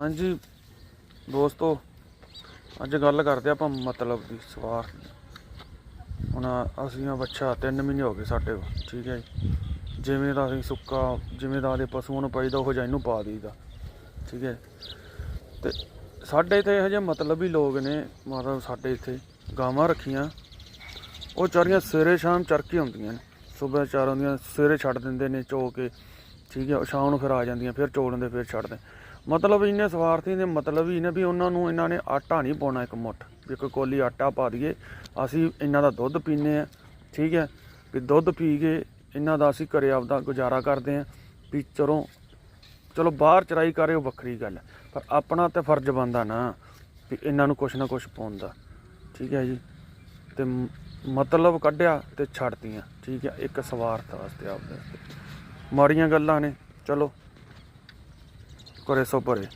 ਹਾਂਜੀ ਦੋਸਤੋ ਅੱਜ ਗੱਲ ਕਰਦੇ ਆਪਾਂ ਮਤਲਬ ਦੀ ਸਵਾਰ ਹੁਣ ਅਸੀਂ ਆ ਬੱਚਾ 3 ਮਹੀਨੇ ਹੋ ਗਏ ਸਾਡੇ ਕੋਲ, ਠੀਕ ਹੈ ਜੀ। ਜਿਵੇਂ ਦਾ ਅਸੀਂ ਸੁੱਕਾ ਜਿਵੇਂ ਦਾ ਦੇ ਪਸ਼ੂਆਂ ਨੂੰ ਪਾਈਦਾ ਉਹ ਜਿਹਾ ਇਹਨੂੰ ਪਾ ਦਈਦਾ ਠੀਕ ਹੈ। ਤੇ ਸਾਡੇ ਇੱਥੇ ਇਹੋ ਜਿਹੇ ਮਤਲਬ ਹੀ ਲੋਕ ਨੇ ਮਤਲਬ ਸਾਡੇ ਇੱਥੇ ਗਾਵਾਂ ਰੱਖੀਆਂ। ਉਹ ਚਾਰੀਆਂ ਸਵੇਰੇ ਸ਼ਾਮ ਚਰਕੇ ਹੁੰਦੀਆਂ ਨੇ ਸਵੇਰ ਚਾਰ ਹੁੰਦੀਆਂ ਸਵੇਰੇ ਛੱਡ ਦਿੰਦੇ ਨੇ ਚੋ ਕੇ ਠੀਕ ਹੈ ਸ਼ਾਮ ਨੂੰ ਫਿਰ ਆ ਜਾਂਦੀਆਂ ਫਿਰ ਚੋ ਲੈਂਦੇ ਫਿਰ ਛੱਡਦੇ। ਮਤਲਬ ਇੰਨੇ ਸਵਾਰਥੀ ਦੇ ਮਤਲਬ ਹੀ ਨੇ ਵੀ ਉਹਨਾਂ ਨੂੰ ਇਹਨਾਂ ਨੇ ਆਟਾ ਨਹੀਂ ਪਾਉਣਾ ਇੱਕ ਮੁੱਠ। ਵੀ ਇੱਕ ਕੋਲੀ ਆਟਾ ਪਾ ਦਈਏ, ਅਸੀਂ ਇਹਨਾਂ ਦਾ ਦੁੱਧ ਪੀਂਦੇ ਆ ਠੀਕ ਹੈ? ਵੀ ਦੁੱਧ ਪੀ ਕੇ ਇਹਨਾਂ ਦਾ ਅਸੀਂ ਘਰੇ ਆਪਦਾ ਗੁਜ਼ਾਰਾ ਕਰਦੇ ਆ ਵੀ ਚਲੋ ਚਲੋ ਬਾਹਰ ਚਰਾਈ ਕਰੇ ਉਹ ਵੱਖਰੀ ਗੱਲ ਹੈ, ਪਰ ਆਪਣਾ ਤੇ ਫਰਜ਼ ਬਣਦਾ ਨਾ ਵੀ ਇਹਨਾਂ ਨੂੰ ਕੁਛ ਨਾ ਕੁਛ ਪਾਉਂਦਾ ਠੀਕ ਹੈ ਜੀ? ਤੇ ਮਤਲਬ ਕੱਢਿਆ ਤੇ ਛੱਡਤੀਆਂ, ਠੀਕ ਹੈ? ਇੱਕ ਸਵਾਰਥ ਵਾਸਤੇ ਆਪਦੇ ਮਾੜੀਆਂ ਗੱਲਾਂ ਨੇ, ਚਲੋ। করে সফরে।